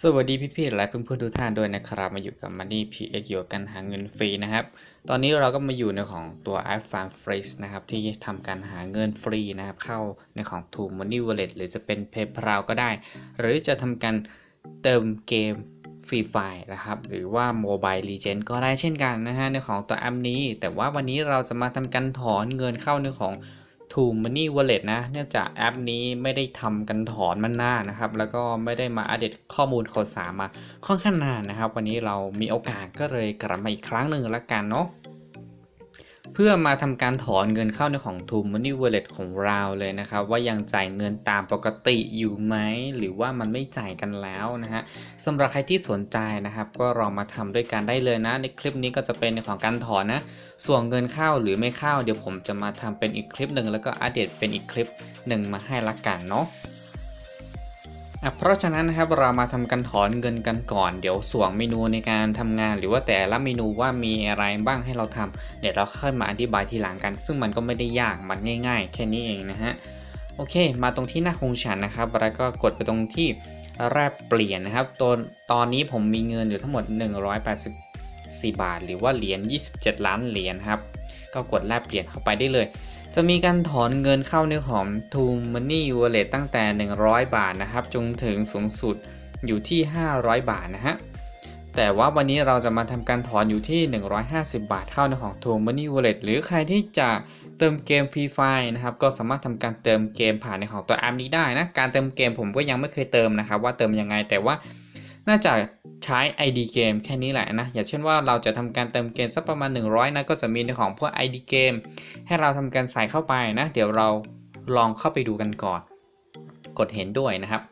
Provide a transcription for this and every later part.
สวัสดีพี่ ๆ และเพื่อนๆทุกท่านด้วยนะครับ มาอยู่กับ Money PX อยู่กับกันหาเงินฟรีนะครับ ตอนนี้เราก็มาอยู่ในของตัว App Farm Freeze นะครับ ที่ทำการหาเงินฟรีนะครับ เข้าในของ t o Money Wallet หรือจะเป็น PayPal ก็ได้ หรือจะทำการเติมเกมฟรีไฟนะครับ หรือว่า Mobile Legend ก็ได้เช่นกันนะฮะในของตัวแอปนี้ แต่ว่าวันนี้เราจะมาทำการถอนเงินเข้าในของ t o Money Wallet นะ เนื่องจากแอปนี้ไม่ได้ทำกันถอนมันนานนะครับ แล้วก็ไม่ได้มาอัปเดตข้อมูลข่าวสารมาค่อนข้างนานนะครับ วันนี้เรามีโอกาสก็เลยกลับมาอีกครั้งหนึ่งละกันเนาะ เพื่อมาทำการถอนเงินเข้าในของ t o Money Wallet ของเราเลยนะครับ ว่ายังจ่ายเงินตามปกติอยู่ไหม หรือว่ามันไม่จ่ายกันแล้วนะฮะสำหรับใครที่สนใจนะครับ ก็ลองมาทำด้วยกันได้เลยนะ ในคลิปนี้ก็จะเป็นในของการถอนนะ ส่วนเงินเข้าหรือไม่เข้าเดี๋ยวผมจะมาทำเป็นอีกคลิปหนึ่งแล้วก็อัปเดตเป็นอีกคลิปหนึ่งมาให้ละกันเนาะ อะเพราะฉะนั้นนะครับเรามาทำการถอนเงินกันก่อน เดี๋ยวส่วนเมนูในการทำงาน หรือว่าแต่ละเมนูว่ามีอะไรบ้างให้เราทำเดี๋ยวเราค่อยมาอธิบายทีหลังกัน ซึ่งมันก็ไม่ได้ยากมันง่าย ๆ แค่นี้เองนะฮะโอเค มาตรงที่หน้าคงฉันนะครับแล้วก็กดไปตรงที่แรกเปลี่ยนนะครับตอนตอนนี้ผมมีเงินอยู่ทั้งหมด 184 บาท หรือว่าเหรียญ27 ล้านเหรียญครับก็กดแลกเปลี่ยนเข้าไปได้เลย จะมีการถอนเงินเข้าในของ t o Money Wallet ตั้งแต่ 100 บาทนะครับ จนถึงสูงสุดอยู่ที่ 500 บาทนะฮะ แต่ว่าวันนี้เราจะมาทำการถอนอยู่ที่ 150 บาทเข้าในของ t o Money Wallet หรือใครที่จะเติมเกมฟรีไฟนะครับ ก็สามารถทำการเติมเกมผ่านในของตัวแอปนี้ได้นะ การเติมเกมผมก็ยังไม่เคยเติมนะครับว่าเติมยังไงแต่ว่า น่าจะใช้ ID เกมแค่นี้แหละนะ อย่างเช่นว่าเราจะทำการเติมเกมสักประมาณ 100 นะ ก็จะมีในของพวก ID เกมให้เราทำการใส่เข้าไปนะ เดี๋ยวเราลองเข้าไปดูกันก่อน กดเห็นด้วยนะครับ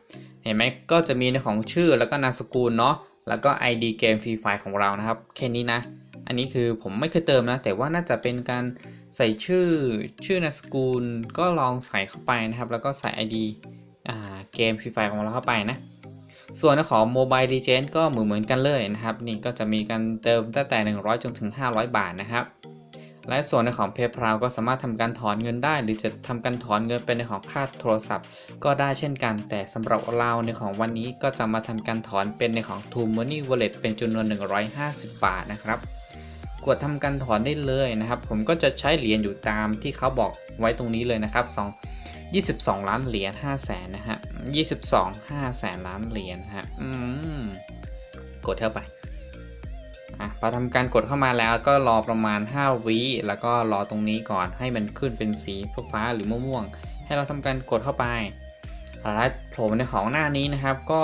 เห็นไหมก็จะมีในของชื่อแล้วก็นามสกุลเนาะ แล้วก็ ID เกมฟรีไฟของเรานะครับ แค่นี้นะ อันนี้คือผมไม่เคยเติมนะ แต่ว่าน่าจะเป็นการใส่ชื่อชื่อนามสกุลก็ลองใส่เข้าไปนะครับ แล้วก็ใส่ ID อ่าเกมฟรีไฟของเราเข้าไปนะ ส่วนของ Mobile Legend ก็เหมือนเหมือนกันเลยนะครับ นี่ก็จะมีการเติมตั้งแต่ 100 จนถึง 500 บาทนะครับ และส่วนในของ PayPal ก็สามารถทำการถอนเงินได้ หรือจะทำการถอนเงินเป็นในของค่าโทรศัพท์ ก็ได้เช่นกัน แต่สำหรับเราในของวันนี้ก็จะมาทำการถอนเป็นในของ t o Money Wallet เป็นจำนวน 150 บาทนะครับ กดทำการถอนได้เลยนะครับ ผมก็จะใช้เหรียญอยู่ตามที่เขาบอกไว้ตรงนี้เลยนะครับ2 22 ล้านเหรียญ5แสนนะฮะ 22 5แสนล้านเหรียญฮะ อืม กดเข้าไป อะ พอทำการกดเข้ามาแล้วก็รอประมาณ 5 วิแล้วก็รอตรงนี้ก่อนให้มันขึ้นเป็นสีฟ้าหรือม่วงๆให้เราทำการกดเข้าไป แล้วโผล่ในของหน้านี้นะครับก็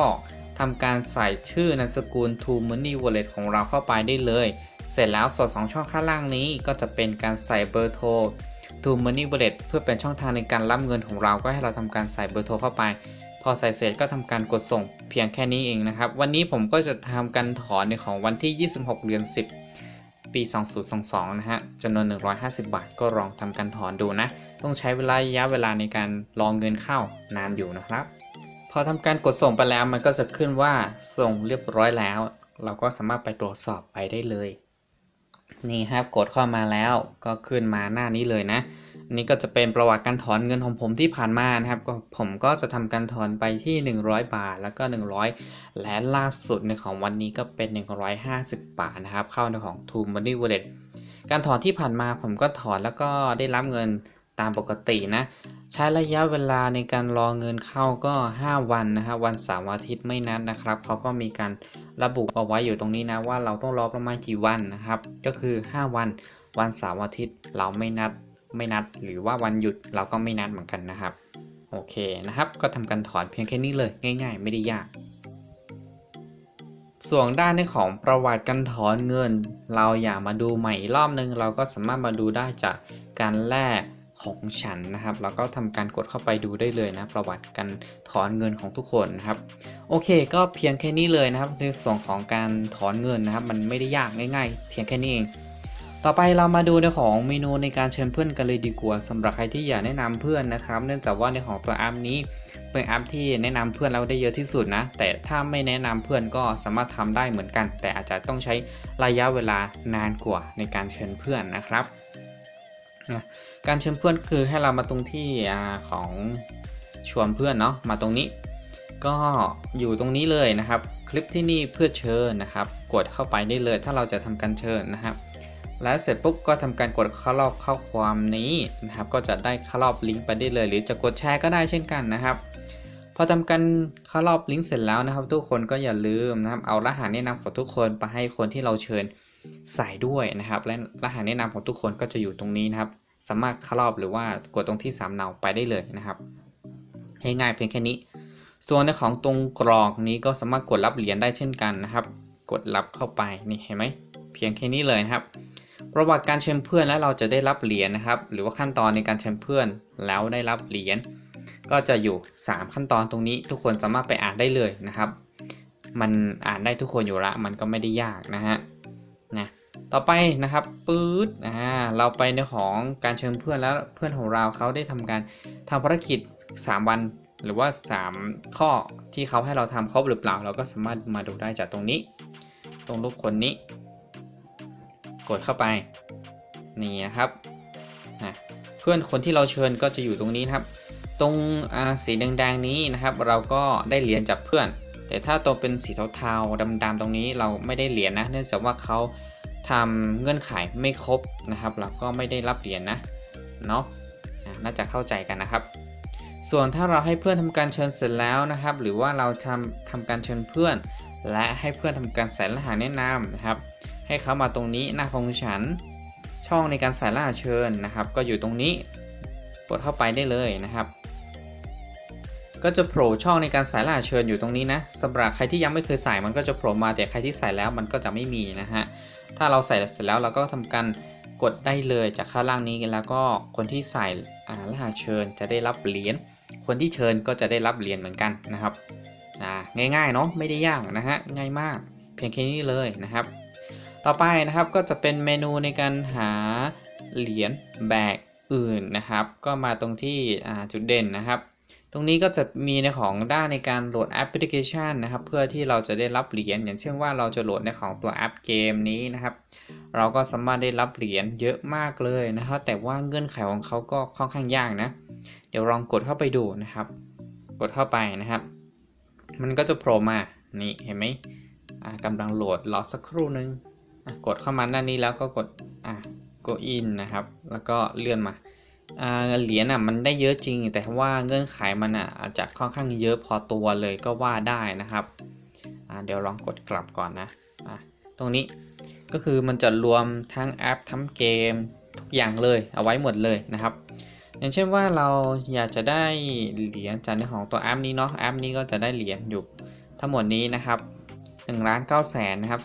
ทำการใส่ชื่อนามสกุล t o Money Wallet ของเราเข้าไปได้เลย เสร็จแล้วส่วนสองช่องข้างล่างนี้ก็จะเป็นการใส่เบอร์โทร t o Money Wallet เพื่อเป็นช่องทางในการรับเงินของเราก็ให้เราทำการใส่เบอร์โทรเข้าไป พอใส่เสร็จก็ทำการกดส่งเพียงแค่นี้เองนะครับ วันนี้ผมก็จะทำการถอนในของวันที่ 26 เดือน 10 ปี 2022 นะฮะจำนวน 150 บาท ก็ลองทำการถอนดูนะ ต้องใช้เวลาระยะเวลาในการรองเงินเข้านานอยู่นะครับ พอทำการกดส่งไปแล้วมันก็จะขึ้นว่าส่งเรียบร้อยแล้ว เราก็สามารถไปตรวจสอบไปได้เลย นี่ครับกดเข้ามาแล้วก็ขึ้นมาหน้านี้เลยนะอันนี้ก็จะเป็นประวัติการถอนเงินของผมที่ผ่านมานะครับก็ผมก็จะทำการถอนไปที่ 100 บาท แล้วก็ 100 และล่าสุดในของวันนี้ก็เป็น 150 บาทนะครับ เข้าในของ t o Money Wallet การถอนที่ผ่านมาผมก็ถอนแล้วก็ได้รับเงิน ตามปกตินะ ใช้ระยะเวลาในการรอเงินเข้าก็ 5 วันนะครวันเสาร์อาทิตย์ไม่นัดนะครับเขาก็มีการระบุเอาไว้อยู่ตรงนี้นะว่าเราต้องรอประมาณกี่วันนะครับ ก็คือ 5 วันวันเสาร์อาทิตย์เราไม่นัดไม่นัด หรือว่าวันหยุดเราก็ไม่นัดเหมือนกันนะครับโอเคนะครับ ก็ทำการถอนเพียงแค่นี้เลยง่าย ๆ ไม่ได้ยาก ส่วนด้านในของประวัติการถอนเงิน เราอยากมาดูใหม่อีกรอบนึง เราก็สามารถมาดูได้จากการแลก ของฉันนะครับ แล้วก็ทำการกดเข้าไปดูได้เลยนะประวัติการถอนเงินของทุกคนนะครับ โอเค ก็เพียงแค่นี้เลยนะครับ ในส่วนของการถอนเงินนะครับ มันไม่ได้ยากง่าย ๆ เพียงแค่นี้เองต่อไปเรามาดูในของเมนูในการเชิญเพื่อนกันเลยดีกว่าสำหรับใครที่อยากแนะนำเพื่อนนะครับ เนื่องจากว่าในของตัวแอปนี้เป็นแอปที่แนะนำเพื่อนเราได้เยอะที่สุดนะ แต่ถ้าไม่แนะนำเพื่อนก็สามารถทำได้เหมือนกัน แต่อาจจะต้องใช้ระยะเวลานานกว่าในการเชิญเพื่อนนะครับ นะการเชิญเพื่อนคือให้เรามาตรงที่อของชวนเพื่อนเนาะมาตรงนี้ ก็อยู่ตรงนี้เลยนะครับ คลิปที่นี่เพื่อเชิญนะครับ กดเข้าไปได้เลย ถ้าเราจะทำการเชิญนะครับ แล้วเสร็จปุ๊บก็ทำการกดเข้ารอบข้อความนี้นะครับ ก็จะได้เข้ารอบลิงก์ไปได้เลย หรือจะกดแชร์ก็ได้เช่นกันนะครับพอทำการเข้ารอบลิงก์เสร็จแล้วนะครับ ทุกคนก็อย่าลืมนะครับเอารหัสแนะนำของทุกคนไปให้คนที่เราเชิญ ใส่ด้วยนะครับ และรหัสแนะนำของทุกคนก็จะอยู่ตรงนี้นะครับ สามารถเข้ารอบหรือว่ากดตรงที่สามเนาไปได้เลยนะครับให้ง่ายเพียงแค่นี้ ส่วนในของตรงกรอกนี้ก็สามารถกดรับเหรียญได้เช่นกันนะครับ กดรับเข้าไปนี่เห็นไหมเพียงแค่นี้เลยนะครับประวัติการเชิญเพื่อนแล้วเราจะได้รับเหรียญนะครับ หรือว่าขั้นตอนในการเชิญเพื่อนแล้วได้รับเหรียญก็จะอยู่ 3 ขั้นตอนตรงนี้ ทุกคนสามารถไปอ่านได้เลยนะครับ มันอ่านได้ทุกคนอยู่ละมันก็ไม่ได้ยากนะฮะ นะต่อไปนะครับปื๊ดอ่าเราไปในของการเชิญเพื่อนแล้วเพื่อนของเราเขาได้ทำการทำภารกิจ 3 วัน หรือว่า 3 ข้อที่เขาให้เราทำครบหรือเปล่า เราก็สามารถมาดูได้จากตรงนี้ ตรงรูปคนนี้ กดเข้าไปนี่นะครับเพื่อนคนที่เราเชิญก็จะอยู่ตรงนี้นะครับ ตรงสีแดงๆนี้นะครับ เราก็ได้เหรียญจากเพื่อน แต่ถ้าตัวเป็นสีเทาๆดำๆตรงนี้เราไม่ได้เหรียญนะ เนื่องจากว่าเขาทำเงื่อนไขไม่ครบนะครับ เราก็ไม่ได้รับเหรียญนะเนาะน่าจะเข้าใจกันนะครับ ส่วนถ้าเราให้เพื่อนทำการเชิญเสร็จแล้วนะครับ หรือว่าเราทำทำการเชิญเพื่อน และให้เพื่อนทำการใส่รหัสแนะนำนะครับ ให้เขามาตรงนี้หน้าของฉัน ช่องในการใส่รหัสเชิญนะครับ ก็อยู่ตรงนี้กดเข้าไปได้เลยนะครับ ก็จะโผล่ช่องในการใส่รหัสเชิญอยู่ตรงนี้นะสำหรับใครที่ยังไม่เคยใส่มันก็จะโผล่มาแต่ใครที่ใส่แล้วมันก็จะไม่มีนะฮะถ้าเราใส่เสร็จแล้วเราก็ทำการกดได้เลยจากข้างล่างนี้แล้วก็คนที่ใส่รหัสเชิญจะได้รับเหรียญคนที่เชิญก็จะได้รับเหรียญเหมือนกันนะครับง่ายๆเนาะไม่ได้ยากนะฮะง่ายมาก เพียงแค่นี้เลยนะครับ ต่อไปนะครับก็จะเป็นเมนูในการหาเหรียญแบกอื่นนะครับ ก็มาตรงที่จุดเด่นนะครับ ตรงนี้ก็จะมีในของด้านในการโหลดแอปพลิเคชันนะครับ เพื่อที่เราจะได้รับเหรียญอย่างเช่นว่าเราจะโหลดในของตัวแอปเกมนี้นะครับ เราก็สามารถได้รับเหรียญเยอะมากเลยนะครับ แต่ว่าเงื่อนไขของเขาก็ค่อนข้างยากนะ เดี๋ยวลองกดเข้าไปดูนะครับ กดเข้าไปนะครับ มันก็จะโผล่มานี่เห็นไหมกำลังโหลดรอสักครู่นึงกดเข้ามาด้านนี้แล้วก็กดอะ go in นะครับ แล้วก็เลื่อนมา เหรียญอะมันได้เยอะจริง แต่ว่าเงื่อนไขมันอะอาจจะค่อนข้างเยอะพอตัวเลยก็ว่าได้นะครับเดี๋ยวลองกดกลับก่อนนะะตรงนี้ก็คือมันจะรวมทั้งแอปทั้งเกมทุกอย่างเลยเอาไว้หมดเลยนะครับ อย่างเช่นว่าเราอยากจะได้เหรียญจากในของตัวแอปนี้เนาะแอปนี้ก็จะได้เหรียญอยู่ทั้งหมดนี้นะครับ1ล้าน9แสนนะครับ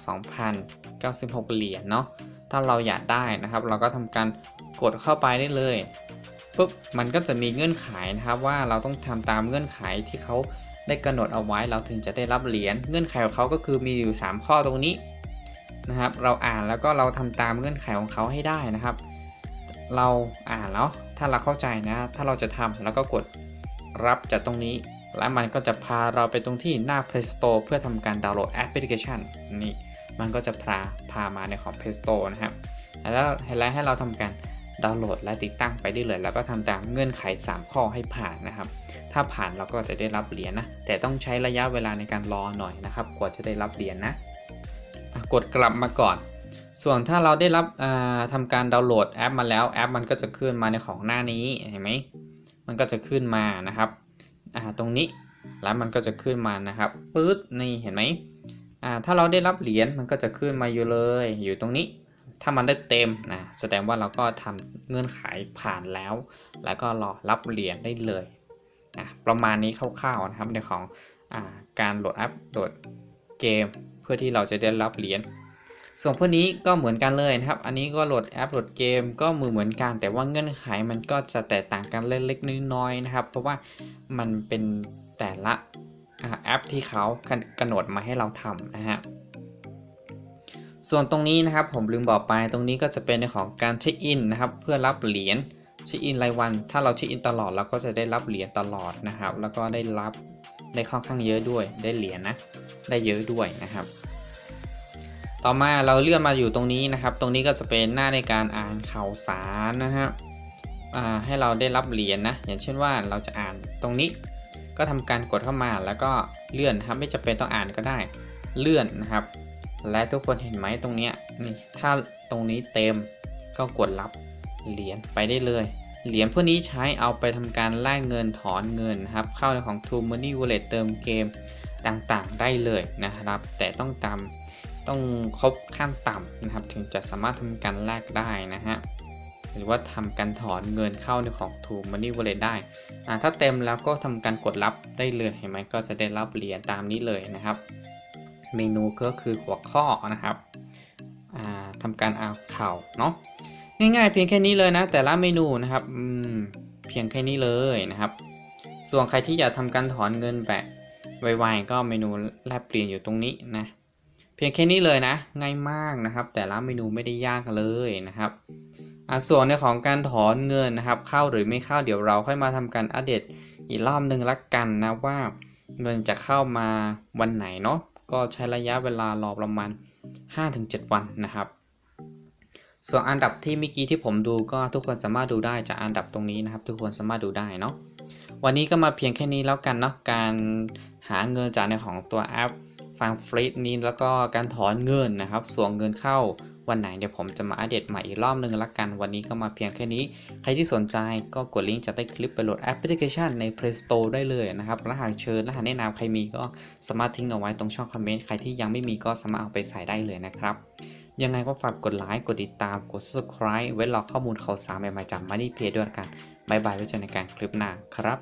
2,096 เหรียญเนาะถ้าเราอยากได้นะครับ เราก็ทำการกดเข้าไปได้เลย ปุ๊บมันก็จะมีเงื่อนไขนะครับว่าเราต้องทำตามเงื่อนไขที่เขาได้กำหนดเอาไว้เราถึงจะได้รับเหรียญเงื่อนไขของเขาก็คือมีอยู่ 3 ข้อตรงนี้นะครับ เราอ่านแล้วก็เราทำตามเงื่อนไขของเขาให้ได้นะครับ เราอ่านแล้วถ้าเราเข้าใจนะ ถ้าเราจะทำแล้วก็กดรับจากตรงนี้ แล้วมันก็จะพาเราไปตรงที่หน้า Play Store เพื่อทำการดาวน์โหลดแอปพลิเคชันนี่มันก็จะพาพามาในของ Play Store นะครับแล้วแล้วให้เราทำการ ดาวน์โหลดและติดตั้งไปได้เลยแล้วก็ทำตามเงื่อนไข 3 ข้อให้ผ่านนะครับ ถ้าผ่านเราก็จะได้รับเหรียญนะ แต่ต้องใช้ระยะเวลาในการรอหน่อยนะครับกว่าจะได้รับเหรียญนะกดกลับมาก่อน ส่วนถ้าเราได้รับทำการดาวน์โหลดแอปมาแล้วแอป มันก็จะขึ้นมาในของหน้านี้เห็นไหมมันก็จะขึ้นมานะครับตรงนี้แล้วมันก็จะขึ้นมานะครับปื๊ดนี่เห็นไหมถ้าเราได้รับเหรียญมันก็จะขึ้นมาอยู่เลยอยู่ตรงนี้ ถ้ามันได้เต็มนะแสดงว่าเราก็ทำเงื่อนไขผ่านแล้ว แล้วก็รอรับเหรียญได้เลยนะประมาณนี้คร่าวๆนะครับในของอการโหลดแอปโหลดเกม เพื่อที่เราจะได้รับเหรียญส่วนพวกนี้ก็เหมือนกันเลยนะครับ อันนี้ก็โหลดแอปโหลดเกมก็มือเหมือนกัน แต่ว่าเงื่อนไขมันก็จะแตกต่างกันเล็กๆน้อยๆนะครับ เพราะว่ามันเป็นแต่ละแอปที่เขากำหนดมาให้เราทำนะฮะ ส่วนตรงนี้นะครับผมลืมบอกไปตรงนี้ก็จะเป็นในของการเช็คอินนะครับเพื่อรับเหรียญเช็คอินรายวัน ถ้าเราเช็คอินตลอดเราก็จะได้รับเหรียญตลอดนะครับ แล้วก็ได้รับได้ค่อนข้างเยอะด้วย ได้เหรียญนะได้เยอะด้วยนะครับ ต่อมาเราเลื่อนมาอยู่ตรงนี้นะครับ ตรงนี้ก็จะเป็นหน้าในการอ่านข่าวสารนะฮะให้เราได้รับเหรียญนะอย่างเช่นว่าเราจะอ่านตรงนี้ก็ทำการกดเข้ามาแล้วก็เลื่อนนะครับไม่จำเป็นต้องอ่านก็ได้เลื่อนนะครับ และทุกคนเห็นไหมตรงเนี้ยนี่ถ้าตรงนี้เต็มก็กดรับเหรียญไปได้เลย เหรียญพวกนี้ใช้เอาไปทำการแลกเงินถอนเงินนะครับ เข้าในของ True Money Wallet เติมเกมต่างๆ ได้เลยนะครับ แต่ต้องตามต้องครบขั้นต่ำนะครับ ถึงจะสามารถทำการแลกได้นะฮะหรือว่าทำการถอนเงินเข้าในของ True Money Wallet ได้ถ้าเต็มแล้วก็ทำการกดรับได้เลยเห็นไหมก็จะได้รับเหรียญตามนี้เลยนะครับ เมนูก็คือหัวข้อนะครับอ่าทำการเอาเข่าเนาะง่ายๆ เพียงแค่นี้เลยนะ แต่ละเมนูนะครับเพียงแค่นี้เลยนะครับ ส่วนใครที่อยากทำการถอนเงินแบบไวๆก็เมนูแลกเปลี่ยนอยู่ตรงนี้นะเพียงแค่นี้เลยนะ ง่ายมากนะครับ แต่ละเมนูไม่ได้ยากเลยนะครับส่วนในของการถอนเงินนะครับ เข้าหรือไม่เข้าเดี๋ยวเราค่อยมาทำการอัปเดตอีกรอบหนึ่งละกันนะว่าเงินจะเข้ามาวันไหนเนาะ ก็ใช้ระยะเวลารอประมาณ 5-7 วันนะครับ ส่วนอันดับที่เมื่อกี้ที่ผมดูก็ทุกคนสามารถดูได้จากอันดับตรงนี้นะครับ ทุกคนสามารถดูได้เนาะวันนี้ก็มาเพียงแค่นี้แล้วกันเนาะการหาเงินจากในของตัวแอปฟังฟรีนี้แล้วก็การถอนเงินนะครับ ส่วนเงินเข้า วันไหนเดี๋ยวผมจะมาอัปเดตใหม่อีกรอบหนึ่งละกันวันนี้ก็มาเพียงแค่นี้ ใครที่สนใจก็กดลิงก์จากใต้คลิปไปโหลดแอปพลิเคชันใน Play Store ได้เลยนะครับรหัสเชิญรหัสแนะนำใครมีก็สามารถทิ้งเอาไว้ตรงช่องคอมเมนต์ใครที่ยังไม่มีก็สามารถเอาไปใส่ได้เลยนะครับยังไงก็ฝากกดไลค์กดติดตามกด subscribe ไว้รอข้อมูลข่าวสารใหม่ๆจาก Money Pay ด้วยกันบายบายไว้เจอกันในการคลิปหน้าครับ